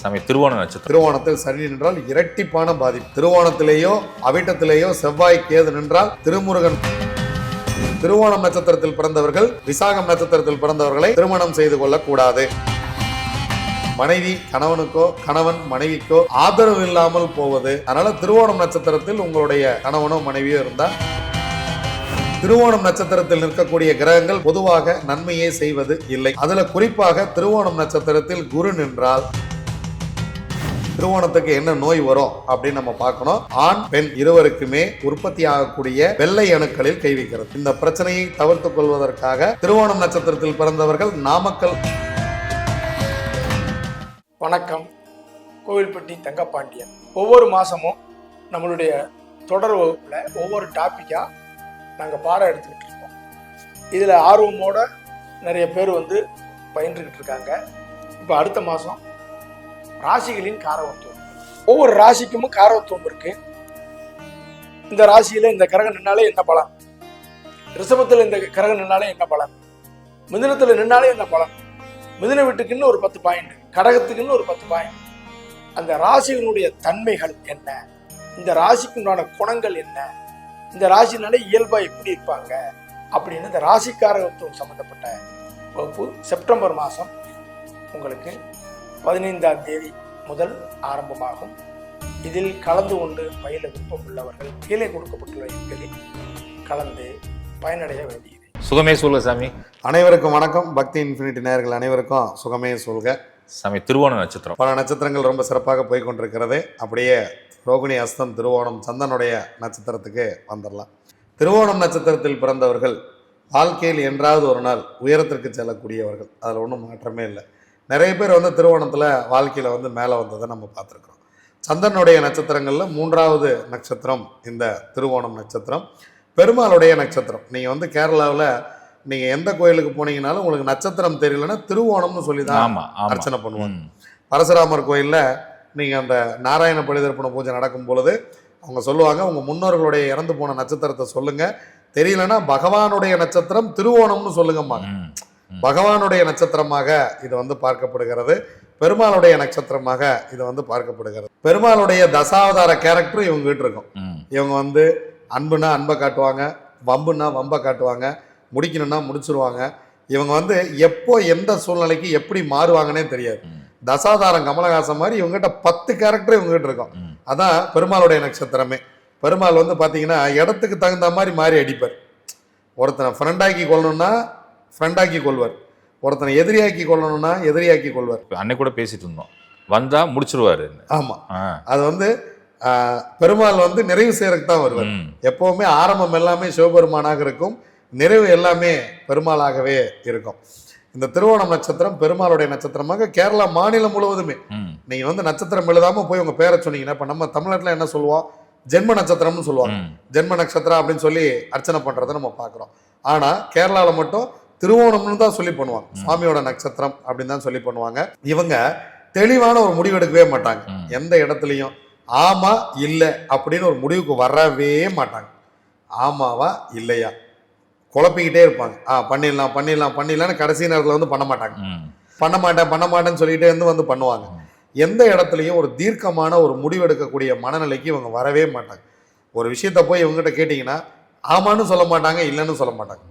சாமி திருவோண நட்சத்திரம். திருவோணத்தில் சனி நின்றால் இரட்டிப்பான பாதிப்பு. திருவோணத்திலேயோ அவிட்டத்திலேயோ செவ்வாய் கேது நின்றால் திருமுருகன். திருவோணம் நட்சத்திரத்தில் பிறந்தவர்கள் விசாகம் நட்சத்திரத்தில் பிறந்தவர்களை திருமணம் செய்து கொள்ளக்கூடாது. மனைவி கணவனுக்கோ கணவன் மனைவிக்கோ ஆதரவு இல்லாமல் போவது. அதனால திருவோணம் நட்சத்திரத்தில் உங்களுடைய கணவனோ மனைவியோ இருந்தால் திருவோணம் நட்சத்திரத்தில் நிற்கக்கூடிய கிரகங்கள் பொதுவாக நன்மையே செய்வது இல்லை. அதுல குறிப்பாக திருவோணம் நட்சத்திரத்தில் குரு நின்றால் திருவோணத்துக்கு என்ன நோய் வரும் அப்படின்னு நம்ம பார்க்கணும். ஆண் பெண் இருவருக்குமே உற்பத்தி ஆகக்கூடிய வெள்ளை அணுக்களில் கை வைக்கிறது. இந்த பிரச்சனையை தவிர்த்துக் கொள்வதற்காக திருவோணம் நட்சத்திரத்தில் பிறந்தவர்கள் நாமக்கல். வணக்கம். கோவில்பட்டி தங்கப்பாண்டியன். ஒவ்வொரு மாதமும் நம்மளுடைய தொடர் வகுப்பில் ஒவ்வொரு டாப்பிக்காக நாங்கள் பாடம் எடுத்துக்கிட்டு இருக்கோம். இதில் ஆர்வமோட நிறைய பேர் வந்து பயின்றுக்கிட்டு இருக்காங்க. இப்போ அடுத்த மாதம் ராசிகளின் காரவத்துவம் ஒவ்வொரு ராசிக்கும் காரவத்துவம் இருக்கு. இந்த ராசியில் இந்த கிரகம் நின்னாலே என்ன பலன்? ரிஷபத்தில் இந்த கிரகம் நின்னாலே என்ன பலன்? மிதினத்தில் நின்னாலே என்ன பலன்? மிதின வீட்டுக்குன்னு ஒரு பத்து பாயிண்ட் கடகத்துக்குன்னு ஒரு பத்து பாயிண்ட் அந்த ராசிகளுடைய தன்மைகள் என்ன? இந்த ராசிக்கு உண்டான குணங்கள் என்ன? இந்த ராசினாலே இயல்பா எப்படி இருப்பாங்க? அப்படின்னு இந்த ராசிக்காரகத்துவம் சம்பந்தப்பட்ட வகுப்பு செப்டம்பர் மாதம் உங்களுக்கு பதினைந்தாம் தேதி முதல் ஆரம்பமாகும். இதில் கலந்து கொண்டு பயில விருப்பம் உள்ளவர்கள் கீழே கொடுக்கப்பட்டுள்ள எண்களில் கலந்து பயனடைய வேண்டியது. சுகமே சொல்லுங்க சாமி. அனைவருக்கும் வணக்கம். பக்தி இன்ஃபினிட்டி நேயர்கள் அனைவருக்கும் சுகமே சொல்க. சாமி திருவோண நட்சத்திரம். பல நட்சத்திரங்கள் ரொம்ப சிறப்பாக போய் கொண்டிருக்கிறது. அப்படியே ரோகிணி அஸ்தம் திருவோணம் சந்தனுடைய நட்சத்திரத்துக்கு வந்துடலாம் திருவோணம் நட்சத்திரத்தில் பிறந்தவர்கள் வாழ்க்கையில் என்றாவது ஒரு நாள் உயரத்திற்கு செல்லக்கூடியவர்கள். அதில் ஒன்றும் மாற்றமே இல்லை. நிறைய பேர் வந்து திருவோணத்தில் வாழ்க்கையில் வந்து மேலே வந்ததை நம்ம பார்த்துருக்குறோம். சந்தனுடைய நட்சத்திரங்களில் மூன்றாவது நட்சத்திரம் இந்த திருவோணம் நட்சத்திரம். பெருமாளுடைய நட்சத்திரம். நீங்கள் வந்து கேரளாவில் நீங்கள் எந்த கோயிலுக்கு போனீங்கனாலும் உங்களுக்கு நட்சத்திரம் தெரியலன்னா திருவோணம்னு சொல்லி தான் அர்ச்சனை பண்ணுவாங்க. பரசுராமர் கோயிலில் நீங்கள் அந்த நாராயண பலிதர்ப்பண பூஜை நடக்கும் பொழுது அவங்க சொல்லுவாங்க உங்கள் முன்னோர்களுடைய இறந்து போன நட்சத்திரத்தை சொல்லுங்க. தெரியலனா பகவானுடைய நட்சத்திரம் திருவோணம்னு சொல்லுங்கம்மாங்க ம். பகவானுடைய நட்சத்திரமாக இது வந்து பார்க்கப்படுகிறது. பெருமாளுடைய நட்சத்திரமாக இது வந்து பார்க்கப்படுகிறது. பெருமாளுடைய தசாவதார கேரக்டர் இவங்க கிட்ட இருக்கும். இவங்க வந்து அன்புனா அன்பை காட்டுவாங்க வம்புனா வம்பை காட்டுவாங்க முடிக்கணும்னா முடிச்சிருவாங்க. இவங்க வந்து எப்போ எந்த சூழ்நிலைக்கு எப்படி மாறுவாங்கன்னே தெரியாது. தசாதாரம் கமலஹாசன் மாதிரி இவங்ககிட்ட பத்து கேரக்டர் இவங்ககிட்ட இருக்கும். அதான் பெருமாளுடைய நட்சத்திரமே. பெருமாள் வந்து பார்த்தீங்கன்னா இடத்துக்கு தகுந்த மாதிரி மாறி அடிப்பார். ஒருத்தனை ஃப்ரெண்டாக்கி கொள்ளணும்னா ஃப்ரெண்டாக்கி கொள்வார் ஒருத்தனை எதிரியாக்கி கொள்ளணும்னா எதிரியாக்கி கொள்வார் அன்னைக்கு கூட பேசிட்டு இருந்தோம். வந்தா முடிச்சிருவாரு ஆமாம் ஆ. அது வந்து பெருமாள் வந்து நிறைவு செய்யறதுக்கு தான் வருவார். எப்பவுமே ஆரம்பம் எல்லாமே சிவபெருமானாக இருக்கும். நிறைவு எல்லாமே பெருமாளாகவே இருக்கும். இந்த திருவோணம் நட்சத்திரம் பெருமாளுடைய நட்சத்திரமாக கேரளா மாநிலம் முழுவதுமே. நீங்க வந்து நட்சத்திரம் எழுதாம போய் உங்க பேரை சொன்னீங்கன்னா இப்ப நம்ம தமிழ்நாட்டுல என்ன சொல்லுவோம் ஜென்ம நட்சத்திரம்னு சொல்லுவாங்க. ஜென்ம நட்சத்திரம் அப்படின்னு சொல்லி அர்ச்சனை பண்றதை நம்ம பார்க்குறோம். ஆனா கேரளாவில் மட்டும் திருவோணம்னு தான் சொல்லி பண்ணுவாங்க. சுவாமியோட நட்சத்திரம் அப்படின்னு தான் சொல்லி பண்ணுவாங்க. இவங்க தெளிவான ஒரு முடிவு எடுக்கவே மாட்டாங்க. எந்த இடத்துலையும் ஆமா இல்லை அப்படின்னு ஒரு முடிவுக்கு வரவே மாட்டாங்க. ஆமாவா இல்லையா? குழப்பிக்கிட்டே இருப்பாங்க. ஆ பண்ணிடலாம் பண்ணிடலாம் பண்ணிடலாம்னு கடைசி நேரத்தில் வந்து பண்ண மாட்டாங்க. பண்ண மாட்டேன் பண்ண மாட்டேன்னு சொல்லிட்டே இருந்து வந்து பண்ணுவாங்க. எந்த இடத்துலையும் ஒரு தீர்க்கமான ஒரு முடிவெடுக்கக்கூடிய மனநிலைக்கு இவங்க வரவே மாட்டாங்க. ஒரு விஷயத்த போய் இவங்ககிட்ட கேட்டிங்கன்னா ஆமான்னு சொல்ல மாட்டாங்க இல்லைன்னு சொல்ல மாட்டாங்க.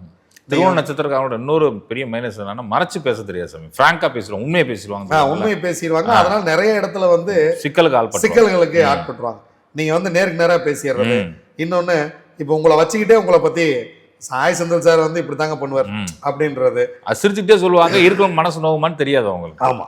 திருவோண நட்சத்திரக்காரோட இன்னொரு பெரிய மைனஸ் என்னன்னா மறைச்சு பேச தெரியாது சாமி. பிராங்கா பேசுறோம் உண்மையை பேசிடுவாங்க. உண்மையை பேசிடுவாங்க. அதனால நிறைய இடத்துல வந்து சிக்கலுக்கு ஆள் சிக்கல்களுக்கு ஆட்பட்டுருவாங்க. நீங்க வந்து நேருக்கு நேரா பேசிடுறது. இன்னொன்னு இப்போ உங்களை வச்சுக்கிட்டே உங்களை பத்தி சாய் செந்தில் சார் வந்து இப்படி தாங்க பண்ணுவார். அப்படின்றது. சிரிச்சுக்கிட்டே சொல்லுவாங்க இருக்கும் மனசு நோவுமான்னு தெரியாது அவங்களுக்கு. ஆமா.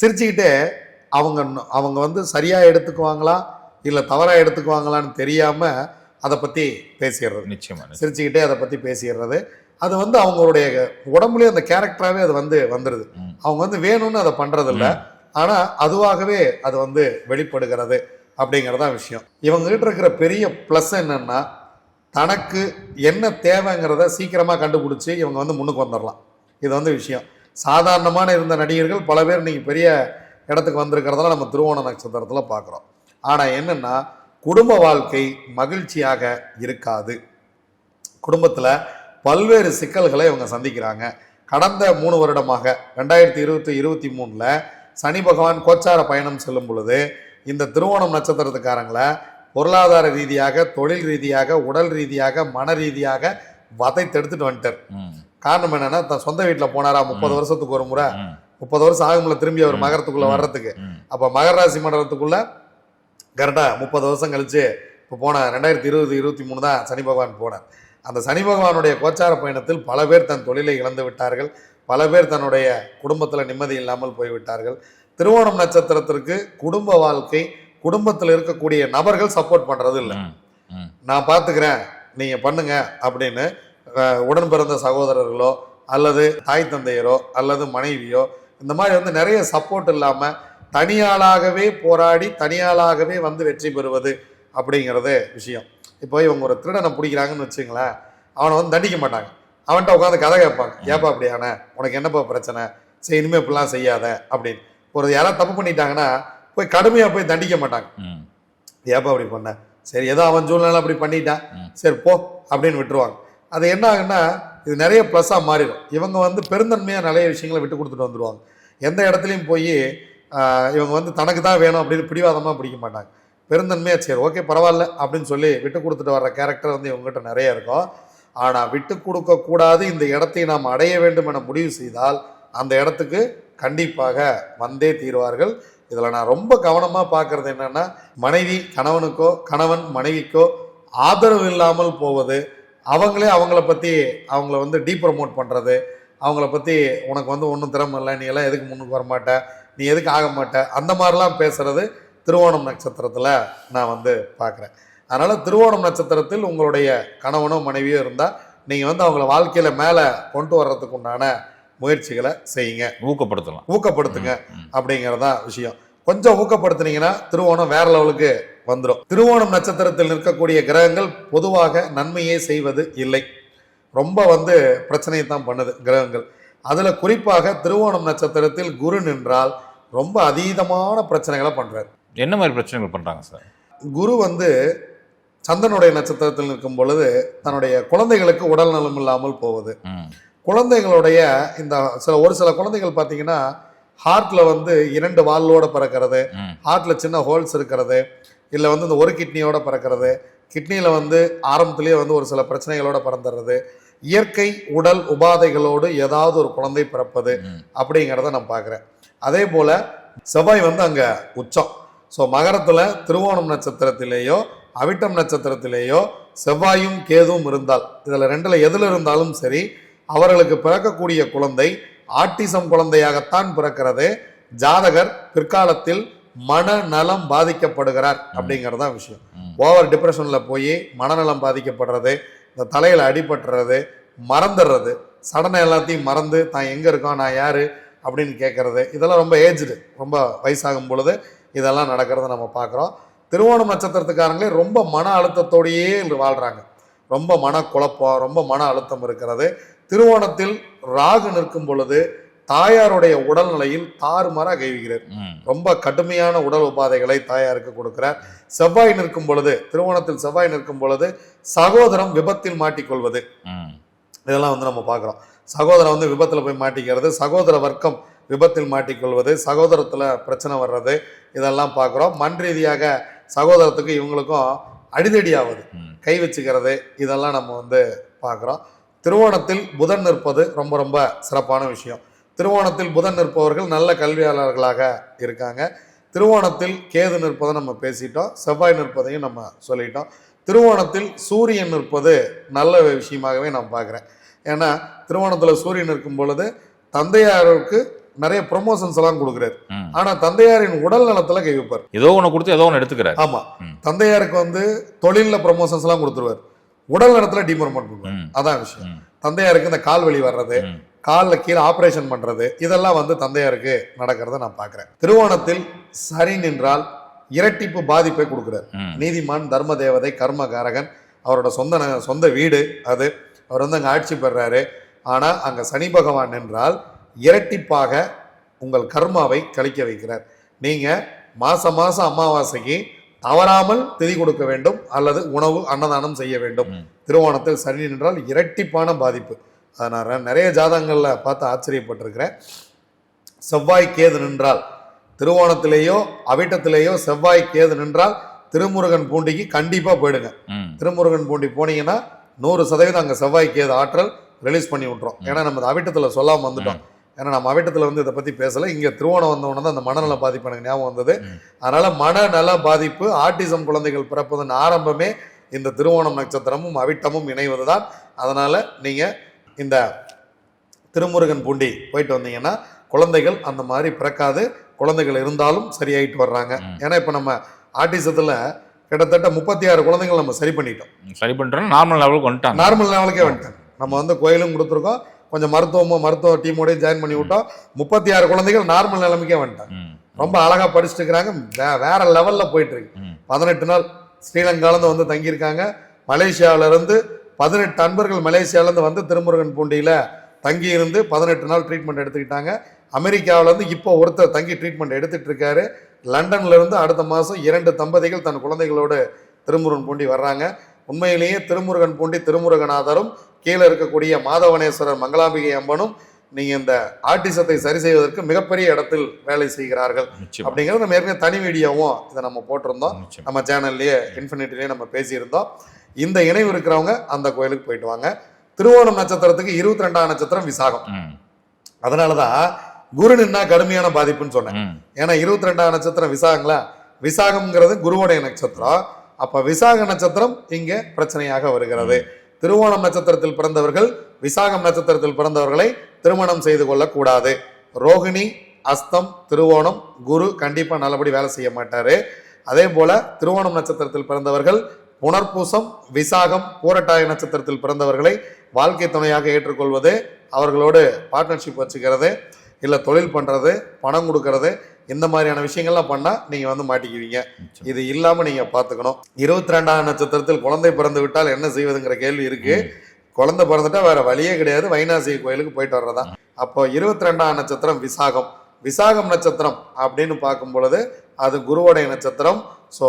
சிரிச்சுக்கிட்டே அவங்க அவங்க வந்து சரியா எடுத்துக்குவாங்களா இல்ல தவறா எடுத்துக்குவாங்களான்னு தெரியாம அதை பத்தி பேசிடுறது. நிச்சயமா. சிரிச்சுக்கிட்டே அதை பத்தி பேசிடுறது. அது வந்து அவங்களுடைய உடம்புலயே அந்த கேரக்டராகவே அது வந்து வந்துடுது. அவங்க வந்து வேணும்னு அதை பண்றது இல்ல ஆனா அதுவாகவே அது வந்து வெளிப்படுகிறது அப்படிங்கறதான் விஷயம். இவங்க கிட்ட இருக்கிற பெரிய ப்ளஸ் என்னன்னா தனக்கு என்ன தேவைங்கிறத சீக்கிரமா கண்டுபிடிச்சி இவங்க வந்து முன்னுக்கு வந்துடலாம் இது வந்து விஷயம். சாதாரணமான இருந்த நடிகர்கள் பல பேர் இன்னைக்கு பெரிய இடத்துக்கு வந்திருக்கிறதெல்லாம் நம்ம திருவோண நட்சத்திரத்துல பார்க்குறோம் ஆனா என்னன்னா குடும்ப வாழ்க்கை மகிழ்ச்சியாக இருக்காது. குடும்பத்துல பல்வேறு சிக்கல்களை இவங்க சந்திக்கிறாங்க. கடந்த மூணு வருடமாக ரெண்டாயிரத்தி இருபத்தி இருபத்தி மூணுல சனி பகவான் கோச்சார பயணம் செல்லும் பொழுது இந்த திருவோணம் நட்சத்திரத்துக்காரங்களை பொருளாதார ரீதியாக தொழில் ரீதியாக உடல் ரீதியாக மன ரீதியாக வதைத்தெடுத்துட்டு வந்துட்டார். காரணம் என்னன்னா தன் சொந்த வீட்டில் போனாரா முப்பது வருஷத்துக்கு ஒரு முறை? முப்பது வருஷம் ஆகும்ல திரும்பி அவர். மகரத்துக்குள்ள. வர்றதுக்கு. அப்ப மகர ராசி மண்டலத்துக்குள்ள கரெக்டா முப்பது வருஷம் கழிச்சு இப்போ போன ரெண்டாயிரத்தி இருபது இருபத்தி மூணு தான் சனி பகவான் போனார். அந்த சனி பகவானுடைய கோச்சார பயணத்தில் பல பேர் தன் தொழிலை இழந்து விட்டார்கள். பல பேர் தன்னுடைய குடும்பத்தில் நிம்மதி இல்லாமல் போய்விட்டார்கள். திருவோணம் நட்சத்திரத்திற்கு குடும்ப வாழ்க்கை குடும்பத்தில் இருக்கக்கூடிய நபர்கள் சப்போர்ட் பண்றது இல்லை. நான் பார்த்துக்கிறேன் நீங்க பண்ணுங்க அப்படின்னு உடன் பிறந்த சகோதரர்களோ அல்லது தாய் தந்தையரோ அல்லது மனைவியோ இந்த மாதிரி வந்து நிறைய சப்போர்ட் இல்லாம தனியாளாகவே போராடி தனியாளாகவே வந்து வெற்றி பெறுவது அப்படிங்கிறது விஷயம். இப்போ இவங்க ஒரு திருடனை பிடிக்கிறாங்கன்னு வச்சுங்களேன் அவனை வந்து தண்டிக்க மாட்டாங்க. அவன்கிட்ட உட்காந்து கதை கேட்பாங்க. ஏப்பா அப்படியான உனக்கு என்னப்பா பிரச்சனை? சரி இனிமே இப்படிலாம் செய்யாத அப்படின்னு. ஒரு யாராவது தப்பு பண்ணிட்டாங்கன்னா போய் கடுமையாக போய் தண்டிக்க மாட்டாங்க. ஏப்பா அப்படி பண்ண? சரி ஏதோ அவன் சூழ்நிலை அப்படி பண்ணிட்டான். சரி போ அப்படின்னு விட்டுருவாங்க. அது என்ன ஆகுன்னா இது நிறைய ப்ளஸ்ஸாக மாறிடும். இவங்க வந்து பெருந்தன்மையாக நிறைய விஷயங்களை விட்டு கொடுத்துட்டு வந்துடுவாங்க எந்த இடத்துலையும் போய் இவங்க வந்து தனக்கு தான் வேணும் அப்படின்னு பிடிவாதமாக பிடிக்க மாட்டாங்க. பெருந்தன்மையாக சரி ஓகே பரவாயில்ல அப்படின்னு சொல்லி விட்டு கொடுத்துட்டு வர்ற கேரக்டர் வந்து இவங்ககிட்ட நிறைய இருக்கும். ஆனால் விட்டு கொடுக்கக்கூடாது இந்த இடத்தை நாம் அடைய வேண்டும் என முடிவு செய்தால் அந்த இடத்துக்கு கண்டிப்பாக வந்தே தீருவார்கள். இதில் நான் ரொம்ப கவனமாக பார்க்குறது என்னென்னா மனைவி கணவனுக்கோ கணவன் மனைவிக்கோ ஆதரவு இல்லாமல் போவது அவங்களே அவங்கள பற்றி அவங்கள வந்து டீ ப்ரமோட் பண்ணுறது அவங்கள பற்றி உனக்கு வந்து ஒன்றும் திறமை இல்லை நீ எல்லாம் எதுக்கு முன்னுக்கு வரமாட்ட நீ எதுக்கு ஆக மாட்ட அந்த மாதிரிலாம் பேசுகிறது திருவோணம் நட்சத்திரத்தில் நான் வந்து பார்க்குறேன் அதனால் திருவோணம் நட்சத்திரத்தில் உங்களுடைய கணவனோ மனைவியோ இருந்தால் நீங்கள் வந்து அவங்கள வாழ்க்கையில் மேலே கொண்டு வர்றதுக்கு உண்டான முயற்சிகளை செய்யுங்க. ஊக்கப்படுத்தலாம். ஊக்கப்படுத்துங்க ம், அப்படிங்கிறது தான் விஷயம். கொஞ்சம் ஊக்கப்படுத்துனீங்கன்னா திருவோணம் வேற லெவலுக்கு வந்துடும் திருவோணம் நட்சத்திரத்தில் நிற்கக்கூடிய கிரகங்கள் பொதுவாக நன்மையே செய்வது இல்லை. ரொம்ப வந்து பிரச்சனையை தான் பண்ணுது கிரகங்கள். அதுல குறிப்பாக திருவோணம் நட்சத்திரத்தில் குரு நின்றால் ரொம்ப அதீதமான பிரச்சனைகளை பண்றாரு. என்ன மாதிரி பிரச்சனைகள் பண்றாங்க சார்? குரு வந்து சந்திரனுடைய நட்சத்திரத்தில் நிற்கும் பொழுது தன்னுடைய குழந்தைகளுக்கு உடல் நலம் இல்லாமல் போவது. குழந்தைகளுடைய இந்த சில ஒரு சில குழந்தைகள் பார்த்தீங்கன்னா ஹார்ட்ல வந்து இரண்டு வால்லோட பிறக்கிறது ஹார்ட்ல சின்ன ஹோல்ஸ் இருக்கிறது இல்லை வந்து இந்த ஒரு கிட்னியோட பிறக்கிறது கிட்னியில் வந்து ஆரம்பத்திலேயே வந்து ஒரு சில பிரச்சனைகளோட பிறந்துடுறது இயற்கை உடல் உபாதைகளோடு ஏதாவது ஒரு குழந்தை பிறப்பது. அப்படிங்கிறத நான் பார்க்குறேன். அதே போல் செவ்வாய் வந்து அங்கே உச்சம். ஸோ மகரத்தில் திருவோணம் நட்சத்திரத்திலேயோ அவிட்டம் நட்சத்திரத்திலேயோ செவ்வாயும் கேதுவும் இருந்தால் இதில் ரெண்டில் எதில் இருந்தாலும் சரி அவர்களுக்கு பிறக்கக்கூடிய குழந்தை ஆட்டிசம் குழந்தையாகத்தான் பிறக்கிறது. ஜாதகர் பிற்காலத்தில் மனநலம் பாதிக்கப்படுகிறார் அப்படிங்கிறது தான் விஷயம். ஓவர் டிப்ரெஷனில் போய் மனநலம் பாதிக்கப்படுறது இந்த தலையில் அடிபட்டுறது மறந்துடுறது. சடனை எல்லாத்தையும் மறந்து தான் எங்கே இருக்கோம்? நான் யார்? அப்படின்னு கேட்கறது இதெல்லாம் ரொம்ப ஏஜ்டு ரொம்ப வயசாகும் பொழுது இதெல்லாம் நடக்கிறத நம்ம பார்க்குறோம். திருவோணம் நட்சத்திரத்துக்காரங்களே ரொம்ப மன அழுத்தத்தோடையே வாழ்கிறாங்க ரொம்ப மன குழப்பம் ரொம்ப மன அழுத்தம் இருக்கிறது. திருவோணத்தில் ராகு நிற்கும் பொழுது தாயாருடைய உடல்நிலையில் தாறுமாறாக கைவிக்கிறார் ம், ரொம்ப கடுமையான உடல் உபாதைகளை தாயாருக்கு கொடுக்கிறார். செவ்வாய் நிற்கும் பொழுது திருவோணத்தில் செவ்வாய் நிற்கும் பொழுது சகோதரம் விபத்தில் மாட்டிக்கொள்வது. இதெல்லாம் வந்து நம்ம பார்க்குறோம். சகோதரன் வந்து விபத்தில் போய் மாட்டிக்கிறது. சகோதர வர்க்கம் விபத்தில் மாட்டிக்கொள்வது சகோதரத்தில் பிரச்சனை வர்றது இதெல்லாம் பார்க்குறோம். மண் ரீதியாக சகோதரத்துக்கு இவங்களுக்கும் அடிதடி ஆகுது. கை வச்சுக்கிறது இதெல்லாம் நம்ம வந்து பார்க்குறோம். திருவோணத்தில் புதன் நிற்பது ரொம்ப ரொம்ப சிறப்பான விஷயம். திருவோணத்தில் புதன் நிற்பவர்கள் நல்ல கல்வியாளர்களாக இருக்காங்க. திருவோணத்தில் கேது நிற்பதை நம்ம பேசிட்டோம் செவ்வாய் நிற்பதையும் நம்ம சொல்லிட்டோம். திருவோணத்தில் சூரியன் நிற்பது நல்ல விஷயமாகவே நான் பார்க்குறேன். ஏன்னா திருவோணத்தில் சூரியன் இருக்கும் பொழுது தந்தையாருக்கு நிறைய ப்ரொமோஷன்ஸ் எல்லாம் கொடுக்குறாரு. ஆனா தந்தையாரின் உடல் நலத்துல கை வைப்பார். ஏதோ ஒண்ணு கொடுத்து ஏதோ ஒண்ணு எடுத்துக்கிறார். ஆமா. தந்தையாருக்கு வந்து தொழில்ல ப்ரொமோஷன்ஸ் எல்லாம் கொடுத்துருவார். உடல் நலத்துல டிப்ரமோட் பண்ணுவார் அதான் விஷயம். தந்தையாருக்கு இந்த கால் வலி வர்றது. காலில் கீழே ஆபரேஷன் பண்றது இதெல்லாம் வந்து தந்தையாருக்கு நடக்கிறத நான் பார்க்கிறேன் திருவோணத்தில் சரி நின்றால் இரட்டிப்பு பாதிப்பை கொடுக்குறார். நீதிமான் தர்ம தேவதை கர்மகாரகன் அவரோட சொந்த சொந்த வீடு அது. அவர் வந்து அங்கே ஆட்சி பெறாரு. ஆனா அங்க சனி பகவான் நின்றால் இரட்டிப்பாக உங்கள் கர்மாவை கழிக்க வைக்கிறார். நீங்க மாசம் மாசம் அமாவாசைக்கு தவறாமல் திதி கொடுக்க வேண்டும் அல்லது உணவு அன்னதானம் செய்ய வேண்டும். திருவோணத்தில் சனி நின்றால் இரட்டிப்பான பாதிப்பு. அதை நான் நிறைய ஜாதகங்களில் பார்த்து ஆச்சரியப்பட்டிருக்கிறேன். செவ்வாய் கேது நின்றால் திருவோணத்திலேயோ அவிட்டத்திலேயோ செவ்வாய் கேது நின்றால் திருமுருகன் பூண்டிக்கு கண்டிப்பா போயிடுங்க. திருமுருகன் பூண்டி போனீங்கன்னா நூறு சதவீதம் அங்க செவ்வாய் கேது ஆற்றல் ரிலீஸ் பண்ணி விட்டுரும். ஏன்னா நம்ம அவிட்டத்துல சொல்லாம வந்துட்டோம். ஏன்னா நம்ம அவிட்டத்துல வந்து இதை பத்தி பேசல. இங்க திருவோணம் வந்தவொடனே தான் அந்த மனநல பாதிப்பு எனக்கு ஞாபகம் வந்தது. அதனால மனநல பாதிப்பு ஆட்டிசம் குழந்தைகள் பிறப்பதன் ஆரம்பமே இந்த திருவோணம் நட்சத்திரமும் அவிட்டமும் இணைவதுதான். அதனால நீங்க இந்த திருமுருகன் பூண்டி போயிட்டு வந்தீங்கன்னா குழந்தைகள் அந்த மாதிரி பிறக்காது. குழந்தைகள் இருந்தாலும் சரியாயிட்டு வர்றாங்க. ஏன்னா இப்போ நம்ம ஆட்டிசத்துல கிட்டத்தட்ட முப்பத்தி ஆறு குழந்தைகள் நம்ம சரி பண்ணிட்டோம். சரி பண்ணுறோம் நார்மல் லெவலுக்கு வந்துட்டாங்க. நார்மல் லெவலுக்கே வந்துட்டாங்க. நம்ம வந்து கோயிலும் கொடுத்துருக்கோம். கொஞ்சம் மருத்துவமும் மருத்துவ டீமோடய ஜாயின் பண்ணி விட்டோம். முப்பத்தி ஆறு குழந்தைகள் நார்மல் நிலைமைக்கே வந்துட்டாங்க. ரொம்ப அழகா படிச்சுட்டு இருக்கிறாங்க வே- வேற லெவல்ல போயிட்டு இருக்கு பதினெட்டு நாள் ஸ்ரீலங்காலேருந்து வந்து தங்கியிருக்காங்க. மலேசியாவில இருந்து பதினெட்டு அன்பர்கள் மலேசியால இருந்து வந்து திருமுருகன் பூண்டியில தங்கி இருந்து பதினெட்டு நாள் ட்ரீட்மெண்ட் எடுத்துக்கிட்டாங்க. அமெரிக்காவுல இருந்து இப்போ ஒருத்தர் தங்கி ட்ரீட்மெண்ட் எடுத்துட்டு இருக்காரு லண்டன்ல இருந்து அடுத்த மாசம் இரண்டு தம்பதிகள் தன் குழந்தைகளோடு திருமுருகன் பூண்டி வர்றாங்க. உண்மையிலேயே திருமுருகன் பூண்டி திருமுருகநாதரும் கீழே இருக்கக்கூடிய மாதவனேஸ்வரர் மங்களாம்பிகை அம்மனும் நீங்க இந்த ஆட்டிசத்தை சரி செய்வதற்கு மிகப்பெரிய இடத்தில் வேலை செய்கிறார்கள். அப்படிங்கிறது நம்ம ஏற்கனவே தனி வீடியோவும் இதை நம்ம போட்டிருந்தோம். நம்ம சேனல்லையே இன்ஃபினிட்டிலேயே நம்ம பேசியிருந்தோம். இந்த இணைவு இருக்கிறவங்க அந்த கோயிலுக்கு போயிட்டு வாங்க. திருவோணம் நட்சத்திரத்துக்கு இருபத்தி ரெண்டாம் நட்சத்திரம் விசாகம். அதனாலதான் குரு நின்னா கடுமையான பாதிப்புன்னு சொன்னேன். ஏன்னா இருபத்தி ரெண்டாம் நட்சத்திரம் விசாகங்களா? விசாகம்ங்கிறது குருவுடைய நட்சத்திரம். அப்ப விசாக நட்சத்திரம் இங்க பிரச்சனையாக வருகிறது. திருவோணம் நட்சத்திரத்தில் பிறந்தவர்கள் விசாகம் நட்சத்திரத்தில் பிறந்தவர்களை திருமணம் செய்து கொள்ளக்கூடாது. ரோகிணி அஸ்தம் திருவோணம் குரு கண்டிப்பா நல்லபடி வேலை செய்ய மாட்டாரு. அதே போல திருவோணம் நட்சத்திரத்தில் பிறந்தவர்கள் புனர்பூசம் விசாகம் பூரட்டாய நட்சத்திரத்தில் பிறந்தவர்களை வாழ்க்கை துணையாக ஏற்றுக்கொள்வது அவர்களோடு பார்ட்னர்ஷிப் வச்சுக்கிறது. இல்லை தொழில் பண்ணுறது பணம் கொடுக்கறது இந்த மாதிரியான விஷயங்கள்லாம் பண்ணால் நீங்கள் வந்து மாட்டிக்குவீங்க. இது இல்லாமல் நீங்கள் பார்த்துக்கணும் இருபத்தி ரெண்டாம் நட்சத்திரத்தில் குழந்தை பிறந்து விட்டால் என்ன செய்வதுங்கிற கேள்வி இருக்கு. குழந்தை பிறந்துட்டா வேற வழியே கிடையாது. வைனாசி கோயிலுக்கு போயிட்டு வர்றதா. அப்போ இருபத்தி ரெண்டாம் நட்சத்திரம் விசாகம். விசாகம் நட்சத்திரம் அப்படின்னு பார்க்கும் பொழுது அது குருவோடைய நட்சத்திரம். ஸோ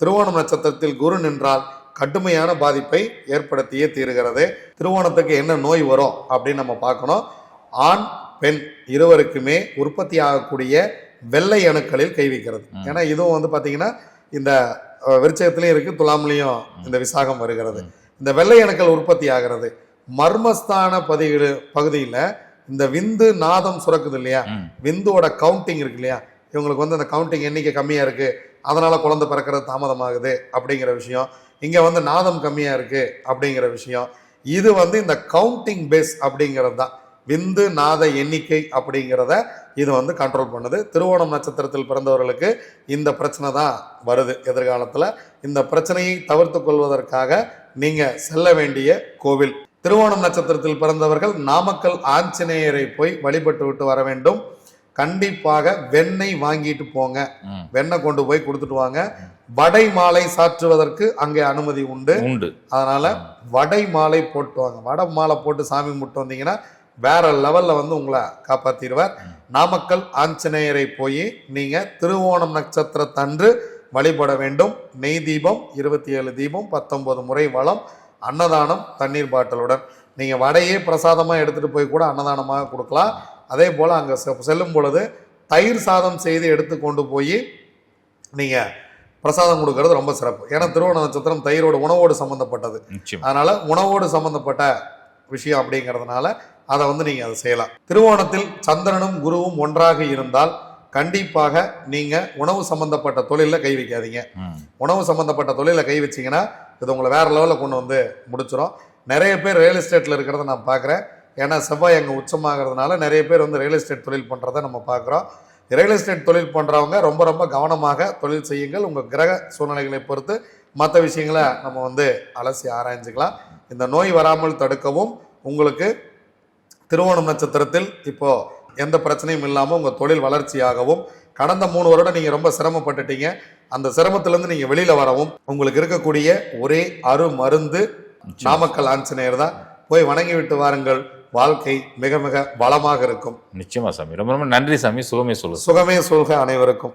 திருவோணம் நட்சத்திரத்தில் குரு நின்றால் கடுமையான பாதிப்பை ஏற்படுத்தியே தீருகிறது. திருவோணத்துக்கு என்ன நோய் வரும் அப்படின்னு நம்ம பார்க்கணும். ஆண் பெண் இருவருக்குமே உற்பத்தி ஆகக்கூடிய வெள்ளை அணுக்களில் கை வைக்கிறது. ம். ஏன்னா இதுவும் வந்து பார்த்தீங்கன்னா இந்த விருச்சகத்திலையும் இருக்கு துலாம்லையும் இந்த விசாகம் வருகிறது. இந்த வெள்ளை அணுக்கள் உற்பத்தி ஆகிறது. மர்மஸ்தான பதிவு பகுதியில் இந்த விந்து நாதம் சுரக்குது இல்லையா? விந்துவோட கவுண்டிங் இருக்கு இல்லையா? இவங்களுக்கு வந்து அந்த கவுண்டிங் எண்ணிக்கை கம்மியா இருக்கு. அதனால குழந்தை பிறக்கிறது தாமதமாகுது அப்படிங்கிற விஷயம். இங்க வந்து நாதம் கம்மியா இருக்கு அப்படிங்கிற விஷயம். இது வந்து இந்த கவுண்டிங் பேஸ் அப்படிங்கிறது தான். விந்து நாத எண்ணிக்கை அப்படிங்கிறத இது வந்து கண்ட்ரோல் பண்ணுது. திருவோணம் நட்சத்திரத்தில் பிறந்தவர்களுக்கு இந்த பிரச்சனை தான் வருது எதிர்காலத்தில். இந்த பிரச்சனையை தவிர்த்து கொள்வதற்காக நீங்க செல்ல வேண்டிய கோவில். திருவோணம் நட்சத்திரத்தில் பிறந்தவர்கள் நாமக்கல் ஆஞ்சநேயரை போய் வழிபட்டு விட்டு வர வேண்டும். கண்டிப்பாக வெண்ணெய் வாங்கிட்டு போங்க. வெண்ணெய் கொண்டு போய் கொடுத்துட்டு வாங்க. வடை மாலை சாற்றுவதற்கு அங்கே அனுமதி உண்டு. உண்டு. அதனால வடை மாலை போட்டு வாங்க. வடை மாலை போட்டு சாமி கும்பிட்டு வந்தீங்கன்னா வேற லெவல்ல வந்து உங்களை காப்பாத்திடுவார். நாமக்கல் ஆஞ்சநேயரை போய் நீங்க திருவோணம் நட்சத்திரத்தன்று வழிபட வேண்டும். நெய் தீபம் இருபத்தி ஏழு தீபம் பத்தொன்பது முறை வளம் அன்னதானம் தண்ணீர் பாட்டிலுடன். நீங்க வடையே பிரசாதமா எடுத்துட்டு போய் கூட அன்னதானமாக கொடுக்கலாம். அதே போல அங்க செல்லும் பொழுது தயிர் சாதம் செய்து எடுத்து கொண்டு போய் நீங்க பிரசாதம் கொடுக்கறது ரொம்ப சிறப்பு. ஏன்னா திருவோண நட்சத்திரம் தயிரோட உணவோடு சம்பந்தப்பட்டது. நிச்சயம். அதனால உணவோடு சம்பந்தப்பட்ட விஷயம் அப்படிங்கிறதுனால அதை வந்து நீங்க அதை செய்யலாம். திருவோணத்தில் சந்திரனும் குருவும் ஒன்றாக இருந்தால் கண்டிப்பாக நீங்க உணவு சம்பந்தப்பட்ட தொழில கை வைக்காதீங்க. உணவு சம்பந்தப்பட்ட தொழில கை வச்சீங்கன்னா இது உங்களை வேற லெவலில் கொண்டு வந்து முடிச்சிடும் நிறைய பேர் ரியல் எஸ்டேட்ல இருக்கிறத நான் பார்க்குறேன் ஏன்னா செவ்வாய் அங்கே உச்சமாகிறதுனால நிறைய பேர் வந்து ரியல் எஸ்டேட் தொழில் பண்ணுறதை நம்ம பார்க்குறோம் ரியல் எஸ்டேட் தொழில் பண்ணுறவங்க ரொம்ப ரொம்ப கவனமாக தொழில் செய்யுங்கள். உங்கள் கிரக சூழ்நிலைகளை பொறுத்து மற்ற விஷயங்களை நம்ம வந்து அலசி ஆராய்ஞ்சுக்கலாம். இந்த நோய் வராமல் தடுக்கவும் உங்களுக்கு திருவோணம் நட்சத்திரத்தில் இப்போ எந்த பிரச்சனையும் இல்லாமல் உங்கள் தொழில் வளர்ச்சியாகவும் கடந்த மூணு வருடம் நீங்கள் ரொம்ப சிரமப்பட்டுட்டீங்க. அந்த சிரமத்திலேருந்து நீங்கள் வெளியில் வரவும் உங்களுக்கு இருக்கக்கூடிய ஒரே அரு மருந்து நாமக்கல் ஆஞ்சநேயர் தான். போய் வணங்கி விட்டு வாருங்கள். வாழ்க்கை மிக மிக வளமாக இருக்கும். நிச்சயமா சாமி. ரொம்ப ரொம்ப நன்றி சாமி. சுகமே சொல்லுங்க. சுகமே சொல்க அனைவருக்கும்.